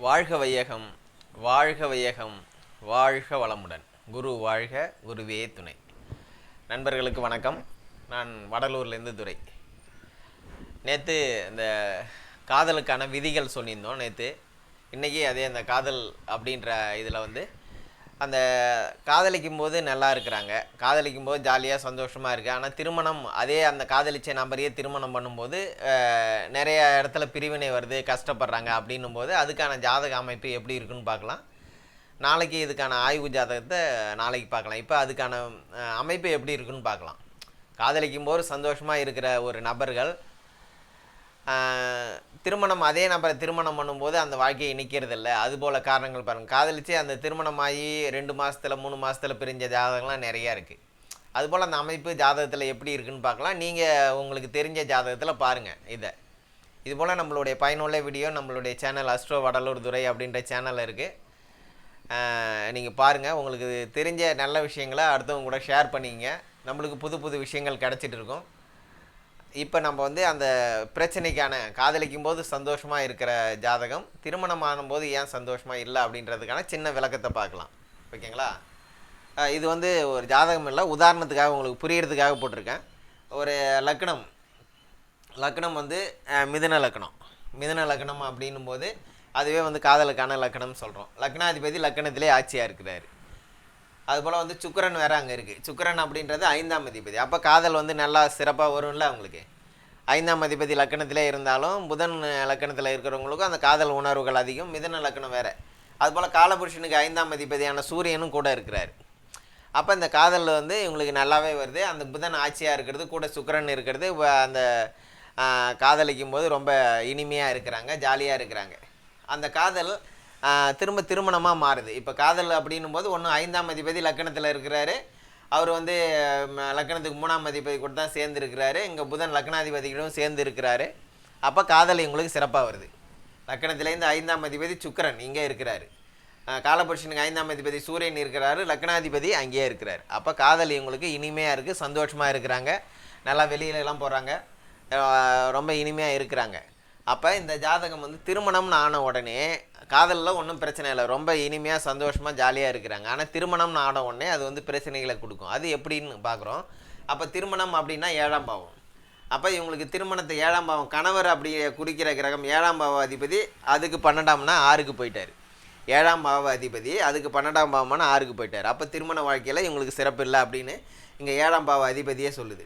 வாழ்க வையகம் வாழ்க வையகம் வாழ்க வளமுடன். குரு வாழ்க குருவே துணை. நண்பர்களுக்கு வணக்கம். நான் வடலூர்லேருந்து துரை. நேற்று இந்த காதலுக்கான விதிகள் சொல்லியிருந்தோம் நேற்று இன்றைக்கி அதே அந்த காதல் அப்படின்ற இதில் வந்து அந்த காதலிக்கும் போது நல்லா இருக்கிறாங்க. காதலிக்கும் போது ஜாலியாக சந்தோஷமாக இருக்குது ஆனால் திருமணம் அதே அந்த காதலிச்ச நபரையே திருமணம் பண்ணும்போது நிறைய இடத்துல பிரிவினை வருது கஷ்டப்படுறாங்க அப்படின்னும் போது அதுக்கான ஜாதக அமைப்பு எப்படி இருக்குன்னு பார்க்கலாம். நாளைக்கு இதுக்கான ஆய்வு ஜாதகத்தை நாளைக்கு பார்க்கலாம். இப்போ அதுக்கான அமைப்பு எப்படி இருக்குன்னு பார்க்கலாம். காதலிக்கும் போது சந்தோஷமாக இருக்கிற ஒரு நபர்கள் திருமணம் அதே நபரை திருமணம் பண்ணும்போது அந்த வாழ்க்கையை இணைக்கிறது இல்லை அதுபோல் காரணங்கள் பாருங்கள் காதலிச்சு அந்த திருமணமாகி ரெண்டு மாதத்தில் மூணு மாதத்தில் பிரிஞ்ச ஜாதகம்லாம் நிறையா இருக்குது அதுபோல் அந்த அமைப்பு ஜாதகத்தில் எப்படி இருக்குன்னு பார்க்கலாம். நீங்கள் உங்களுக்கு தெரிஞ்ச ஜாதகத்தில் பாருங்கள் இதை. இதுபோல் நம்மளுடைய பயனுள்ள வீடியோ நம்மளுடைய சேனல் அஸ்ட்ரோ வடலூர் துறை அப்படின்ற சேனல் இருக்குது நீங்கள் பாருங்கள் உங்களுக்கு தெரிஞ்ச நல்ல விஷயங்களை அடுத்தவங்க கூட ஷேர் பண்ணிக்கங்க. நம்மளுக்கு புது புது விஷயங்கள் கிடச்சிட்டு இருக்கும். இப்போ நம்ம வந்து அந்த பிரச்சனைக்கான காதலிக்கும் போது சந்தோஷமாக இருக்கிற ஜாதகம் திருமணம் ஆனும்போது ஏன் சந்தோஷமாக இல்லை அப்படின்றதுக்கான சின்ன விளக்கத்தை பார்க்கலாம். ஓகேங்களா? இது வந்து ஒரு ஜாதகம் இல்லை. உதாரணத்துக்காக உங்களுக்கு புரியறதுக்காக போட்டிருக்கேன். ஒரு லக்னம். லக்னம் வந்து மிதன லக்னம். மிதன லக்னம் அப்படின்னும் போது அதுவே வந்து காதலுக்கான லக்னம் சொல்கிறோம் லக்னாதிபதி லக்னத்திலே ஆட்சியாக இருக்கிறாரு. அதுபோல் வந்து சுக்கரன் வேற அங்கே இருக்குது சுக்கரன் அப்படின்றது ஐந்தாம் அதிபதி. அப்போ காதல் வந்து நல்லா சிறப்பாக வரும்ல அவங்களுக்கு. ஐந்தாம் அதிபதி லக்கணத்திலே இருந்தாலும் புதன் லக்கணத்தில் இருக்கிறவங்களுக்கும் அந்த காதல் உணர்வுகள் அதிகம். மிதன லக்கணம் வேறு. அதுபோல் காலபுருஷனுக்கு ஐந்தாம் அதிபதியான சூரியனும் கூட இருக்கிறார். அப்போ இந்த காதலில் வந்து இவங்களுக்கு நல்லாவே வருது. அந்த புதன் ஆட்சியாக இருக்கிறது கூட சுக்கரன் இருக்கிறது அந்த காதலிக்கும் போது ரொம்ப இனிமையாக இருக்கிறாங்க ஜாலியாக இருக்கிறாங்க. அந்த காதல் திரும்ப திருமணமாக மாறுது. இப்போ காதல் அப்படின்னும் போது ஒன்று ஐந்தாம் அதிபதி லக்கணத்தில் இருக்கிறாரு. அவர் வந்து லக்கணத்துக்கு மூணாம் அதிபதி கூட தான் சேர்ந்துருக்கிறாரு. இங்கே புதன் லக்னாதிபதிகளும் சேர்ந்து இருக்கிறாரு அப்போ காதல் எங்களுக்கு சிறப்பாக வருது. லக்கணத்திலேருந்து ஐந்தாம் அதிபதி சுக்கரன் இங்கே இருக்கிறாரு. காலபுருஷனுக்கு ஐந்தாம் அதிபதி சூரியன் இருக்கிறாரு. லக்னாதிபதி அங்கேயே இருக்கிறார். அப்போ காதல் இவங்களுக்கு இனிமையாக இருக்குது சந்தோஷமாக இருக்கிறாங்க. நல்லா வெளியிலலாம் போகிறாங்க ரொம்ப இனிமையாக இருக்கிறாங்க. அப்போ இந்த ஜாதகம் வந்து திருமணம்னு ஆன உடனே காதலில் ஒன்றும் பிரச்சனை இல்லை. ரொம்ப இனிமையாக சந்தோஷமாக ஜாலியாக இருக்கிறாங்க. ஆனால் திருமணம்னு ஆன உடனே அது வந்து பிரச்சனைகளை கொடுக்கும். அது எப்படின்னு பார்க்குறோம் அப்போ திருமணம் அப்படின்னா ஏழாம் பாவம். அப்போ இவங்களுக்கு திருமணத்தை ஏழாம் பாவம். கணவர் அப்படி குறிக்கிற கிரகம் ஏழாம் பாவ அதிபதி அதுக்கு பன்னெண்டாம்னா ஆறுக்கு போயிட்டார். ஏழாம் பாவ அதிபதி அதுக்கு பன்னெண்டாம் பாவமான ஆறுக்கு போயிட்டார். அப்போ திருமண வாழ்க்கையில் இவங்களுக்கு சிறப்பு இல்லை அப்படின்னு இங்கே ஏழாம் பாவ அதிபதியே சொல்லுது.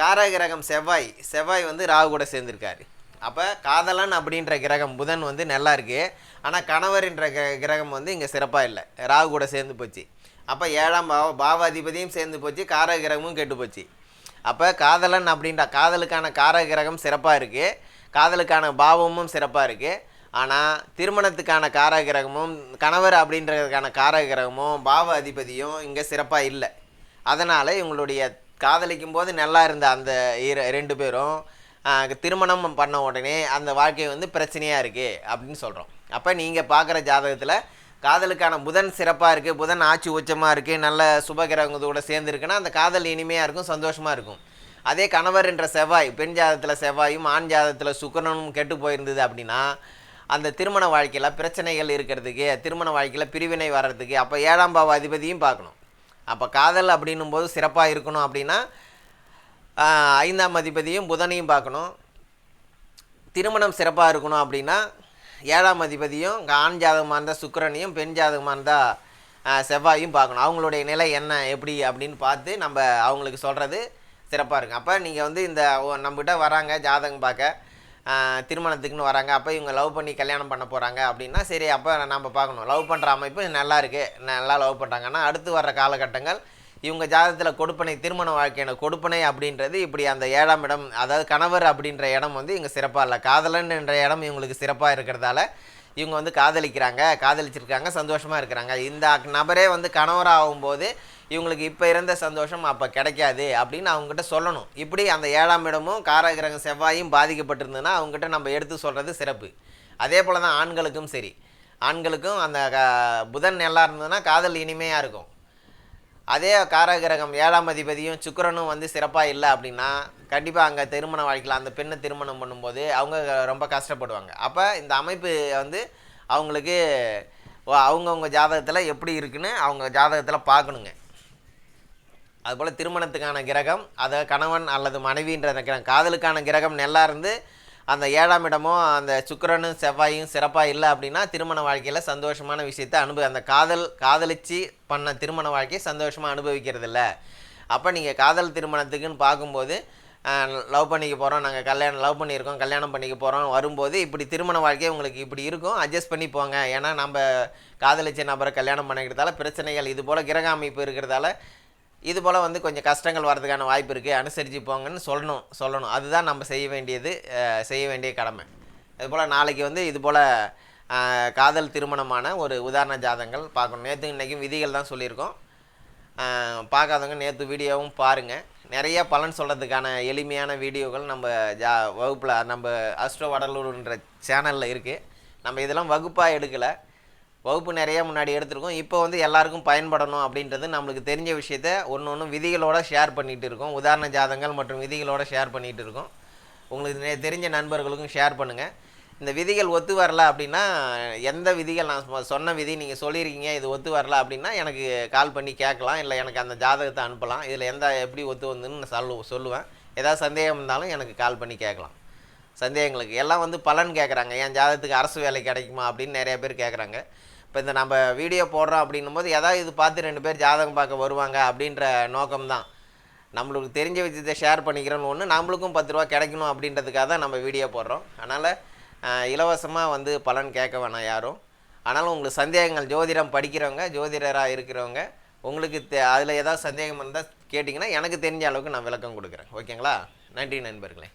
காரகிரகம் செவ்வாய். செவ்வாய் வந்து ராகு கூட சேர்ந்துருக்காரு. அப்போ காதலன் அப்படின்ற கிரகம் புதன் வந்து நல்லா இருக்கு. ஆனால் கணவர்ன்ற கிரகம் வந்து இங்கே சிறப்பாக இல்லை. ராகு கூட சேர்ந்து போச்சு. அப்போ ஏழாம் பாவ பாவாதிபதியும் சேர்ந்து போச்சு கார கிரகமும் கெட்டு போச்சு. அப்போ காதலன் அப்படின்ற காதலுக்கான கார கிரகம் சிறப்பாக இருக்குது காதலுக்கான பாவமும் சிறப்பாக இருக்குது ஆனால் திருமணத்துக்கான கார கிரகமும் கணவர் அப்படின்றதுக்கான கார கிரகமும் பாவ அதிபதியும் இங்கே சிறப்பாக இல்லை. அதனால் இவங்களுடைய காதலிக்கும் போது நல்லா இருந்த அந்த ரெண்டு பேரும் திருமணம் பண்ண உடனே அந்த வாழ்க்கை வந்து பிரச்சனையாக இருக்குது அப்படின்னு சொல்கிறோம் அப்போ நீங்கள் பார்க்குற ஜாதகத்தில் காதலுக்கான புதன் சிறப்பாக இருக்குது புதன் ஆட்சி உச்சமாக இருக்குது நல்ல சுபகிரகங்களோட சேர்ந்துருக்குன்னா அந்த காதல் இனிமையாக இருக்கும் சந்தோஷமாக இருக்கும். அதே கணவர் என்ற செவ்வாய் பெண் ஜாதத்தில் செவ்வாயும் ஆண் ஜாதகத்தில் சுக்கரனும் கெட்டு போயிருந்தது அப்படின்னா அந்த திருமண வாழ்க்கையில் பிரச்சனைகள் இருக்கிறதுக்கு திருமண வாழ்க்கையில் பிரிவினை வர்றதுக்கு அப்போ ஏழாம் பாவ அதிபதியும் பார்க்கணும். அப்போ காதல் அப்படின்னும் போது சிறப்பாக இருக்கணும் அப்படின்னா ஐந்தாம் அதிபதியும் புதனையும் பார்க்கணும். திருமணம் சிறப்பாக இருக்கணும் அப்படின்னா ஏழாம் அதிபதியும் ஆண் ஜாதகமாக இருந்தால் சுக்கரனையும் பெண் ஜாதகமாக இருந்தால் செவ்வாயும் பார்க்கணும். அவங்களுடைய நிலை என்ன எப்படி அப்படின்னு பார்த்து நம்ம அவங்களுக்கு சொல்கிறது சிறப்பாக இருக்கும். அப்போ நீங்கள் வந்து இந்த நம்மகிட்ட வராங்க ஜாதகம் பார்க்க திருமணத்துக்குன்னு வராங்க அப்போ இவங்க லவ் பண்ணி கல்யாணம் பண்ண போகிறாங்க அப்படின்னா சரி அப்போ நம்ம பார்க்கணும். லவ் பண்ணுற அமைப்பு நல்லா இருக்குது நல்லா லவ் பண்ணுறாங்கன்னா அடுத்து வர்ற காலகட்டங்கள் இவங்க ஜாதகத்தில் கொடுப்பனை திருமண வாழ்க்கையான கொடுப்பனை அப்படின்றது இப்படி அந்த ஏழாம் இடம் அதாவது கணவர் அப்படின்ற இடம் வந்து இங்கே சிறப்பாக இல்லை. காதலன் என்ற இடம் இவங்களுக்கு சிறப்பாக இருக்கிறதால இவங்க வந்து காதலிக்கிறாங்க காதலிச்சிருக்காங்க சந்தோஷமாக இருக்கிறாங்க. இந்த நபரே வந்து கணவராகும் போது இவங்களுக்கு இப்போ இருந்த சந்தோஷம் அப்போ கிடைக்காது அப்படின்னு அவங்ககிட்ட சொல்லணும். இப்படி அந்த ஏழாம் இடமும் காரகிரகம் செவ்வாயும் பாதிக்கப்பட்டிருந்ததுன்னா அவங்ககிட்ட நம்ம எடுத்து சொல்கிறது சிறப்பு. அதே போல் தான் ஆண்களுக்கும் சரி. ஆண்களுக்கும் அந்த க- புதன் நல்லா இருந்ததுன்னா காதல் இனிமையாக இருக்கும். அதே காரகிரகம் ஏழாம் அதிபதியும் சுக்கரனும் வந்து சிறப்பாக இல்லை அப்படின்னா கண்டிப்பாக அங்கே திருமண வாழ்க்கையில் அந்த பெண்ணை திருமணம் பண்ணும்போது அவங்க ரொம்ப கஷ்டப்படுவாங்க. அப்போ இந்த அமைப்பு வந்து அவங்களுக்கு அவங்கவுங்க ஜாதகத்தில் எப்படி இருக்குன்னு அவங்க ஜாதகத்தில் பார்க்கணுங்க. அதுபோல் திருமணத்துக்கான கிரகம் அதை கணவன் அல்லது மனைவின்ற கிரகம் காதலுக்கான கிரகம் நல்லா இருந்து அந்த ஏழாம் இடமும் அந்த சுக்கரனும் செவ்வாயும் சிறப்பாக இல்லை அப்படின்னா திருமண வாழ்க்கையில் சந்தோஷமான விஷயத்தை அனுபவ அந்த காதல் காதலிச்சு பண்ண திருமண வாழ்க்கையை சந்தோஷமாக அனுபவிக்கிறது இல்லை. அப்போ நீங்கள் காதல் திருமணத்துக்குன்னு பார்க்கும்போது லவ் பண்ணிக்க போகிறோம் நாங்கள் கல்யாணம் லவ் பண்ணியிருக்கோம் கல்யாணம் பண்ணிக்க போகிறோம் வரும்போது இப்படி திருமண வாழ்க்கையே உங்களுக்கு இப்படி இருக்கும் அட்ஜஸ்ட் பண்ணி போங்க. ஏன்னா நம்ம காதலிச்ச நபரை கல்யாணம் பண்ணிக்கிறதால பிரச்சனைகள் இது போல் கிரக அமைப்பு இருக்கிறதால இது போல் வந்து கொஞ்சம் கஷ்டங்கள் வர்றதுக்கான வாய்ப்பு இருக்குது அனுசரித்து போங்கன்னு சொல்லணும் சொல்லணும். அதுதான் நம்ம செய்ய வேண்டியது செய்ய வேண்டிய கடமை. இதுபோல் நாளைக்கு வந்து இது போல் காதல் திருமணமான ஒரு உதாரண ஜாதகங்கள் பார்க்கணும். நேற்று இன்றைக்கும் விதிகள் தான் சொல்லியிருக்கோம். பார்க்காதவங்க நேற்று வீடியோவும் பாருங்கள் நிறைய பலன் சொல்கிறதுக்கான எளிமையான வீடியோக்கள் நம்ம ஜா வகுப்பில் நம்ம அஸ்ட்ரோ வடலூர்ன்ற சேனலில் இருக்குது நம்ம இதெல்லாம் வகுப்பாக எடுக்கலை. வகுப்பு நிறைய முன்னாடி எடுத்திருக்கோம். இப்போ வந்து எல்லாருக்கும் பயன்படணும் அப்படின்றது நம்மளுக்கு தெரிஞ்ச விஷயத்த ஒன்று ஒன்று விதிகளோட ஷேர் பண்ணிகிட்டு இருக்கோம். உதாரண ஜாதங்கள் மற்றும் விதிகளோட ஷேர் பண்ணிகிட்டு இருக்கோம். உங்களுக்கு தெரிஞ்ச நண்பர்களுக்கும் ஷேர் பண்ணுங்கள் இந்த விதிகள் ஒத்து வரல அப்படின்னா எந்த விதிகள் நான் சொன்ன விதி நீங்கள் சொல்லியிருக்கீங்க இது ஒத்து வரல அப்படின்னா எனக்கு கால் பண்ணி கேட்கலாம். இல்லை எனக்கு அந்த ஜாதகத்தை அனுப்பலாம். இதில் எந்த எப்படி ஒத்து வந்துன்னு நான் சொல்லு சொல்லுவேன். ஏதாவது சந்தேகம் இருந்தாலும் எனக்கு கால் பண்ணி கேட்கலாம். சந்தேகங்களுக்கு எல்லாம் வந்து பலன் கேட்குறாங்க. என் ஜாதகத்துக்கு அரசு வேலை கிடைக்குமா அப்படின்னு நிறைய பேர் கேட்குறாங்க. இப்போ இந்த நம்ம வீடியோ போடுறோம் அப்படின்னும் போது ஏதாவது இது பார்த்து ரெண்டு பேர் ஜாதகம் பார்க்க வருவாங்க அப்படின்ற நோக்கம்தான். நம்மளுக்கு தெரிஞ்ச விஷயத்தை ஷேர் பண்ணிக்கிறோன்னு ஒன்று நம்மளுக்கும் பத்து ரூபா கிடைக்கணும் அப்படின்றதுக்காக தான் நம்ம வீடியோ போடுறோம். அதனால் இலவசமாக வந்து பலன் கேட்க வேணாம் யாரும். ஆனாலும் உங்களுக்கு சந்தேகங்கள் ஜோதிடம் படிக்கிறவங்க ஜோதிடராக இருக்கிறவங்க உங்களுக்கு தே அதில் ஏதாவது சந்தேகம் இருந்தால் கேட்டிங்கன்னா எனக்கு தெரிஞ்ச அளவுக்கு நான் விளக்கம் கொடுக்குறேன். ஓகேங்களா? நன்றி நண்பர்களே.